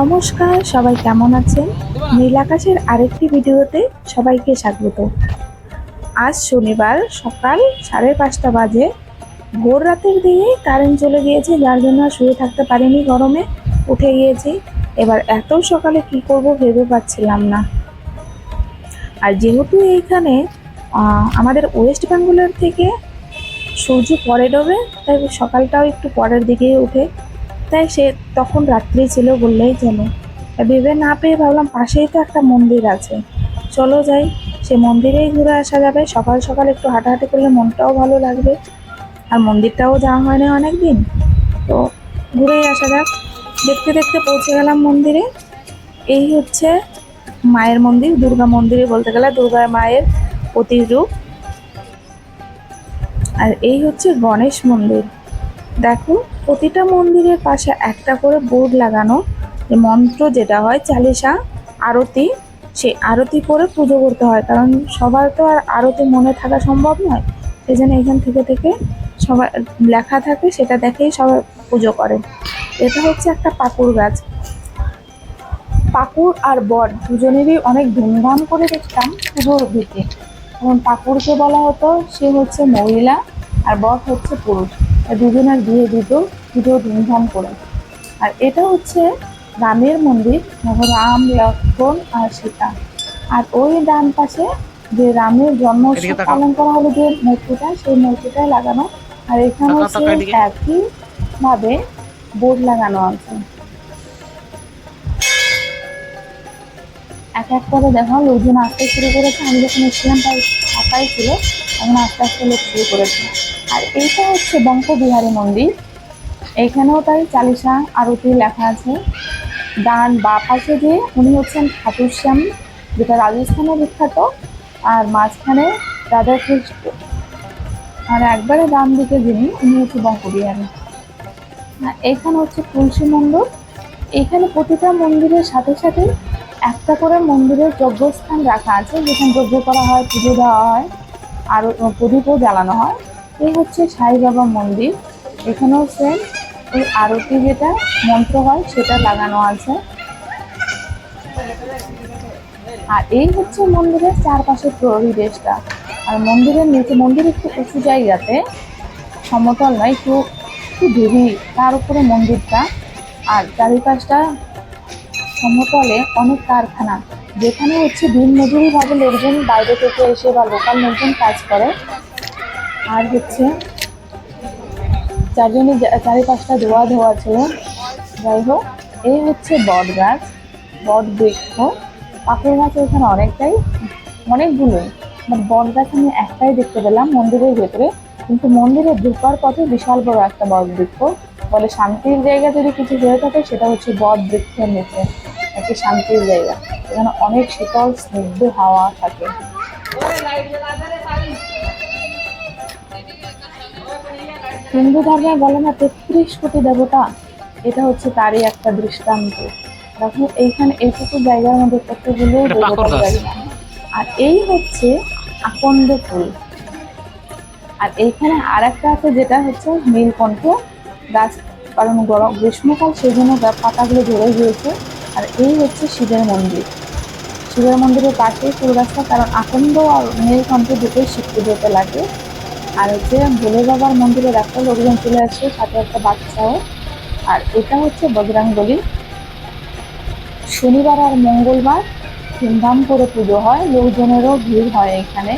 নমস্কার, সবাই কেমন আছেন? নীল আকাশের আরেকটি ভিডিওতে সবাইকে স্বাগত। আজ শনিবার সকাল সাড়ে পাঁচটা বাজে। ভোর রাতের দিকে কারেন্ট চলে গিয়েছে, যার জন্য শুয়ে থাকতে পারিনি, গরমে উঠে গিয়েছি। এবার এত সকালে কি করব ভেবে পাচ্ছিলাম না। আর যেহেতু এইখানে আমাদের ওয়েস্ট বেঙ্গলের থেকে সূর্য পরে ডোবে, তাই সকালটাও একটু পরের দিকেই উঠে। তাই সে তখন রাত্রি ছিল বললেই চলে ভেবে না পেয়ে ভাবলাম পাশেই তো একটা মন্দির আছে। চলো যাই, সে মন্দিরেই ঘুরে আসা যাবে। সকাল সকাল একটু হাঁটাহাঁটি করলে মনটাও ভালো লাগবে। আর মন্দিরটাও যাওয়া হয় না অনেক দিন তো ঘুরেই আসা যাক। দেখতে দেখতে পৌঁছে গেলাম মন্দিরে। এই হচ্ছে মায়ের মন্দির, দুর্গা মন্দিরে বলতে গেলে দুর্গা মায়ের প্রতিরূপ। আর এই হচ্ছে গণেশ মন্দির। দেখো প্রতিটা মন্দিরের পাশে একটা করে বোর্ড লাগানো। যে মন্ত্র যেটা হয়, চালিশা, আরতি, সেই আরতি করে পুজো করতে হয়। কারণ সবার তো আর আরতি মনে থাকা সম্ভব নয়। সেই জন্য এখান থেকে থেকে সবার লেখা থাকে, সেটা দেখেই সবাই পুজো করে। এটা হচ্ছে একটা পাকুর গাছ। পাকুর আর বট দুজনেরই অনেক ধুমধাম করে দেখতাম পুজোর দিকে। যেমন পাকুরকে বলা হতো, সে হচ্ছে মহিলা আর বট হচ্ছে পুরুষ। দুজনের বিয়ে দিত পুজো ধুমধাম করে। আর এটা হচ্ছে রামের মন্দির রাম লক্ষণ আর সীতা। আর ওই ডান পাশে যে রামের জন্ম পালন করা হলো যে মূর্তিটা সেই মূর্তিটাই লাগানো। আর এখানে একই ভাবে বোর্ড লাগানো আছে। এক এক করে দেখো লোকজন আসতে শুরু করেছে। আমি যখন এসেছিলাম, তাই ফাঁকাই ছিল এখন আস্তে আস্তে লোক শুরু করেছে। আর এইটা হচ্ছে বঙ্কবিহারী মন্দির। এইখানেও তাই চালিসা আরতি লেখা আছে। ডান বা পাশে দিয়ে উনি হচ্ছেন ঠাকুর শ্যাম, যেটা রাজস্থানে বিখ্যাত, আর মাঝখানে রাধাকৃষ্ণ আর একবারে ডান দিকে যিনি, উনি হচ্ছে বঙ্কবিহারী। আর এইখানে হচ্ছে তুলসী মণ্ডপ। এখানে প্রতিটা মন্দিরের সাথে সাথে একটা করে মন্দিরের যজ্ঞস্থান রাখা আছে, যেখানে যজ্ঞ করা হয়, পুজো দেওয়া হয়, আর প্রদীপও জ্বালানো হয়। এই হচ্ছে সাই বাবা মন্দির। এখানেও সেম এই আরতি যেটা মন্ত্র হয়, সেটা লাগানো আছে। আর এই হচ্ছে মন্দিরের চারপাশের পরিবেশটা। আর মন্দিরের নিচে, মন্দির একটু উঁচু জায়গাতে, সমতল নয়, একটু একটু ঢিবি তার উপরে মন্দিরটা। আর চারিপাশটা সমতলে অনেক কারখানা, যেখানে হচ্ছে দিন মজুরিভাবে লোকজন বাইরে থেকে এসে বা লোকাল লোকজন কাজ করে। আর হচ্ছে চারজনের চারিপাশটা ধোয়া ধোয়া ছিল। যাই হোক, এই হচ্ছে বট গাছ, বট বৃক্ষ। পাখির গাছ এখানে অনেকটাই অনেকগুলোই বাট বট গাছ আমি একটাই দেখতে পেলাম মন্দিরের ভেতরে। কিন্তু মন্দিরে ঢোকার পথে বিশাল বড় একটা বট বৃক্ষ। বলে শান্তির জায়গা যদি কিছু হয়ে থাকে, সেটা হচ্ছে বট বৃক্ষের নিচে। একটি শান্তির জায়গা। এখানে অনেক শীতল স্নিগ্ধ হাওয়া থাকে। হিন্দু ধর্মে বলে না তেত্রিশ কোটি দেবতা। এটা হচ্ছে তারই একটা দৃষ্টান্ত। দেখো এইখানে এইটুকু জায়গার মধ্যে কতগুলো। আর এই হচ্ছে আকন্দ ফুল। আর এইখানে আর একটা আছে যেটা হচ্ছে নীলকণ্ঠ গাছ। কারণ গরম গ্রীষ্মকাল সেই জন্য পাতাগুলো ঝরে গিয়েছে। আর এই হচ্ছে শিবের মন্দির। শিবের মন্দিরের পাশেই ফুল গাছটা, কারণ আকন্দ আর নীলকণ্ঠ দুটোই শিব পুজোতে লাগে। আর হচ্ছে ভোলে বাবার মন্দিরের একটা লোকজন চলে আসছে সাথে একটা বাচ্চাও। আর এটা হচ্ছে বজরাঙ্গলি। শনিবার আর মঙ্গলবার ধুমধাম করে পুজো হয়, লোকজনেরও ভিড় হয় এখানে।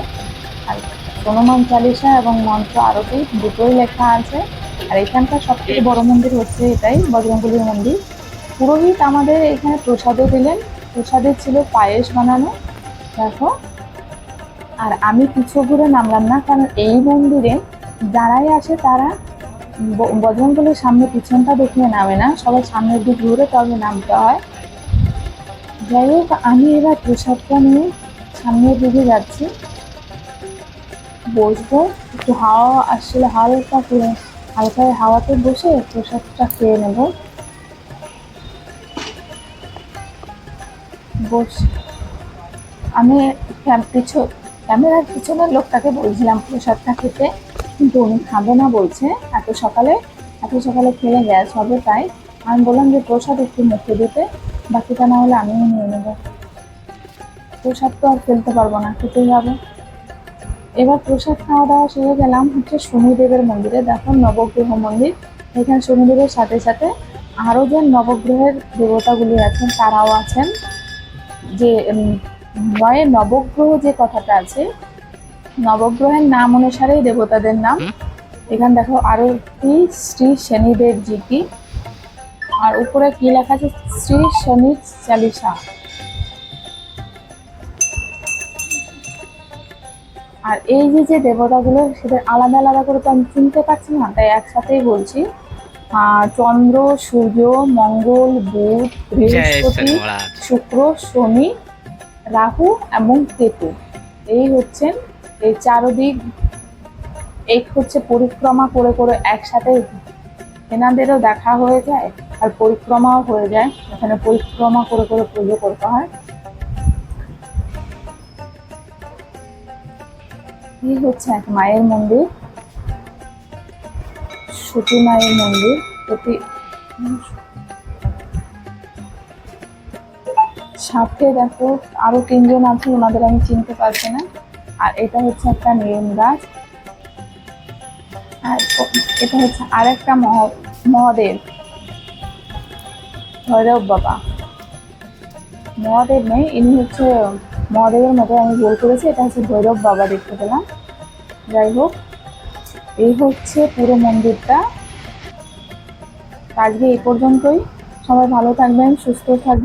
আর হনুমান চালিসা এবং মন্ত্র আরতি দুটোই লেখা আছে। আর এখানকার সব থেকে বড় মন্দির হচ্ছে এটাই, বজরঙ্গলির মন্দির। পুরোহিত আমাদের এখানে প্রসাদও দিলেন। প্রসাদে ছিল পায়েস বানানো, দেখো। আর আমি পিছু ঘুরে নামলাম না, কারণ এই মন্দিরে যারাই আসে তারা বজরঙ্গলির সামনে পিছনটা দেখিয়ে নামে না সবাই সামনের দিক ঘুরে তবে নামতে হয়। যাই হোক, আমি এবার প্রসাদটা নিয়ে সামনের দিকে যাচ্ছি। বসবো, একটু হাওয়া আসছিল হালকা করে হালকা হাওয়াতে বসে প্রসাদটা খেয়ে নেব। বস আমি পিছু ক্যামেরার পিছনের লোকটাকে বলছিলাম প্রসাদটা খেতে, কিন্তু উনি খাবে না বলছে। এত সকালে এত সকালে খেলে গ্যাস হবে তাই। আমি বললাম যে, প্রসাদ একটু মুখে দিতে, বাকিটা না হলে আমিও নিয়ে নেব। প্রসাদ তো আর ফেলতে পারব না, খেতেই হবে। এবার প্রসাদ খাওয়া দাওয়া সেরে গেলাম হচ্ছে শনিদেবের মন্দিরে। দেখো নবগ্রহ মন্দির। এখানে শনিদেবের সাথে সাথে আরও যে নবগ্রহের দেবতাগুলি আছেন, তারাও আছেন। যে নয়ে নবগ্রহ যে কথাটা আছে নবগ্রহের নাম অনুসারেই দেবতাদের নাম। এখানে দেখো আরও একটি শ্রী শনিদেব জি কি আর উপরে কি লেখা আছে? শ্রী শনি চালিসা। আর এই যে যে দেবতাগুলো সেটা আলাদা আলাদা করে তো আমি চিনতে পারছি না তাই একসাথেই বলছি। চন্দ্র সূর্য মঙ্গল বুধ বৃহস্পতি শুক্র শনি রাহু এবং কেতু। এই হচ্ছেন এই চারদিক এই হচ্ছে পরিক্রমা করে করে একসাথে এনাদেরও দেখা হয়ে যায় আর পরিক্রমাও হয়ে যায়। এখানে পরিক্রমা করে করে পুজো করতে হয়। এই হচ্ছে এক মায়ের মন্দির। সতী মায়ের মন্দির প্রতি সাথে দেখো, আরও তিনজন আছে, ওনাদের আমি চিনতে পারছি না। আর এটা হচ্ছে একটা নিম গাছ। আর এটা হচ্ছে আর একটা মহ- মহাদেব। ভৈরব বাবা। মহাদেব নেই, ইনি হচ্ছে মহাদেবের মতো আমি ভুল করেছি, এটা হচ্ছে ভৈরব বাবা দেখতে পেলাম। যাই হোক। এই হচ্ছে পুরো মন্দিরটা। আজকে এই পর্যন্তই। সবাই ভালো থাকবেন সুস্থ থাকবেন।